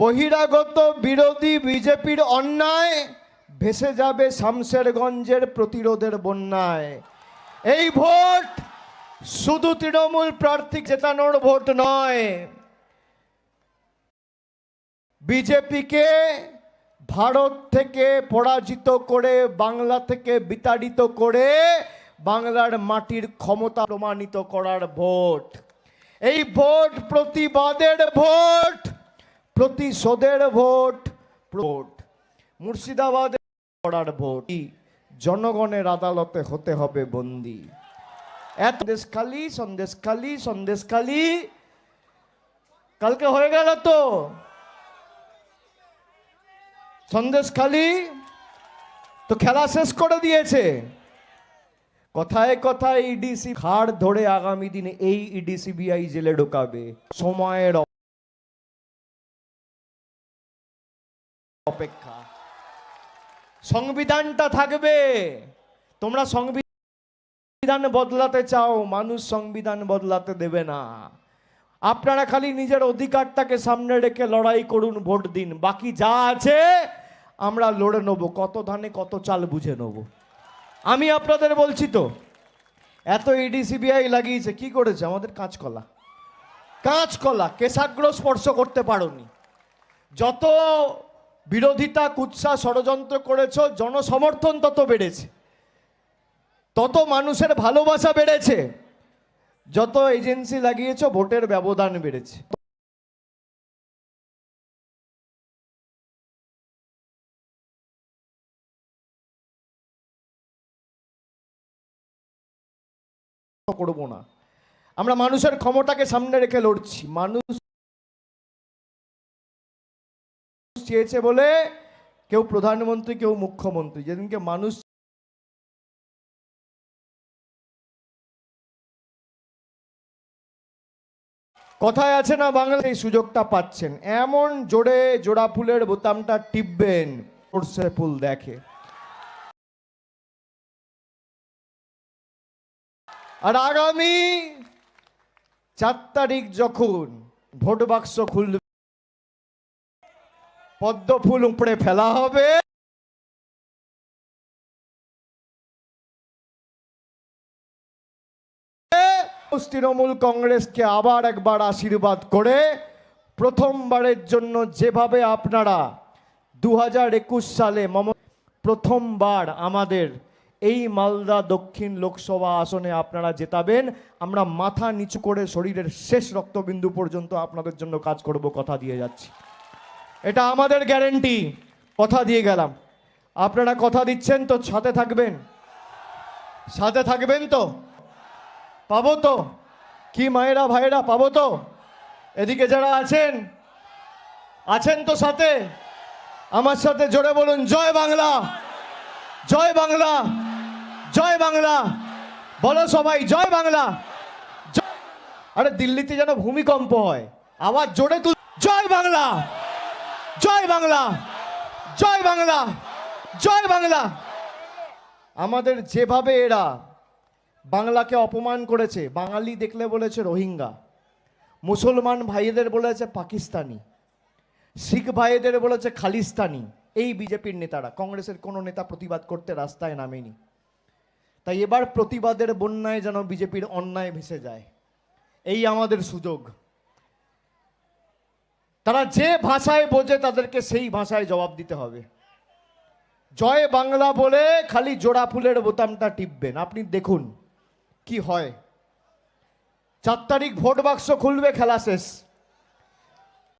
বহিরাগত বিরোধী বিজেপির অন্যায়, ভেসে যাবে শামশেরগঞ্জের প্রতিরোধের বন্যায়। এই ভোট শুধু তৃণমূল প্রার্থী জেতানোর ভোট নয়, বিজেপিকে ভারত থেকে পরাজিত করে, বাংলা থেকে বিতাড়িত করে, বাংলার মাটির ক্ষমতা প্রমাণিত করার ভোট। এই ভোট প্রতিবাদের ভোট, প্রতিশোধের ভোট ভোট। মুর্শিদাবাদে করার ভোট। জনগণের আদালতে হতে হবে বন্দি। এত দেশখালি সন্দেশখালি সন্দেশখালি কালকে হয়ে গেল তো। সন্দেশখালি তো খেলা শেষ করে দিয়েছে। কথায় কথায় ইডিসি হাড় ধরে আগামী দিনে এই ইডিসিবিআই জেলে ঢোকাবে। সময়ের অপেক্ষা। সংবিধানটা থাকবে। তোমরা সংবিধান বদলাতে চাও, মানুষ সংবিধান বদলাতে দেবে না। আপনারা খালি নিজের অধিকারটাকে সামনে রেখে লড়াই করুন ভোট দিন। বাকি যা আছে আমরা লড়ে নেব। কত ধানে কত চাল বুঝে নেব। আমি আপনাদের বলছি তো, এত ইডি সিবিআই লাগিয়েছে, কি করেছে? আমাদের কাঁচকলা। কাঁচকলা কেশাগ্র স্পর্শ করতে পারোনি। যত বিরোধিতা, কুৎসা, ষড়যন্ত্র করেছ, জনসমর্থন তত বেড়েছে। তত মানুষের ভালোবাসা বেড়েছে। যত এজেন্সি লাগিয়েছ, ভোটের ব্যবধান বেড়েছে। করব না। আমরা মানুষের ক্ষমতাকে সামনে রেখে লড়ছি। মানুষ চেয়েছে বলে কেউ প্রধানমন্ত্রী, কেউ মুখ্যমন্ত্রী। যেদিনকে মানুষ কথায় আছে না বাংলা এই সুযোগটা পাচ্ছেন। এমন জোরে জোড়া ফুলের বোতামটা টিপবেন, সর্ষে ফুল দেখে। আর আগামী চার তারিখ যখন ভোট বাক্স খুলবে, পদ্ম ফুল উপড়ে ফেলা হবে। তৃণমূল কংগ্রেসকে আবার একবার আশীর্বাদ করে প্রথমবারের জন্য যেভাবে আপনারা দু হাজার একুশ সালে মম প্রথমবার আমাদের এই মালদা দক্ষিণ লোকসভা আসনে আপনারা জেতাবেন। আমরা মাথা নিচু করে শরীরের শেষ রক্তবিন্দু পর্যন্ত আপনাদের জন্য কাজ করব কথা দিয়ে যাচ্ছি। এটা আমাদের গ্যারেন্টি, কথা দিয়ে গেলাম। আপনারা কথা দিচ্ছেন তো সাথে থাকবেন। সাথে থাকবেন তো? পাবো তো? কি মায়েরা ভাইরা পাবো তো? এদিকে যারা আছেন আছেন তো সাথে? আমার সাথে জোরে বলুন, জয় বাংলা! জয় বাংলা! জয় বাংলা। বলো সবাই, জয় বাংলা। আরে দিল্লিতে যেন ভূমিকম্প হয়। আওয়াজ জোরে তুল জয় বাংলা। জয় বাংলা। জয় বাংলা। জয় বাংলা। আমাদের যেভাবে এরা বাংলাকে অপমান করেছে, বাঙালি দেখলে বলেছে রোহিঙ্গা। মুসলমান ভাইদের বলেছে পাকিস্তানি। শিখ ভাইদের বলেছে খালিস্তানি। এই বিজেপির নেতারা, কংগ্রেসের কোনো নেতা প্রতিবাদ করতে রাস্তায় নামেনি। তাই এবার প্রতিবাদের বন্যায় যেন বিজেপির অন্যায় ভেসে যায়। এই আমাদের সুযোগ। তারা যে ভাষায় বোঝে তাদেরকে সেই ভাষায় জবাব দিতে হবে। জয় বাংলা বলে খালি জোড়া ফুলের বোতামটা টিপবেন। আপনি দেখুন কি হয়। চার তারিখ ভোট বাক্স খুলবে, খেলা শেষ।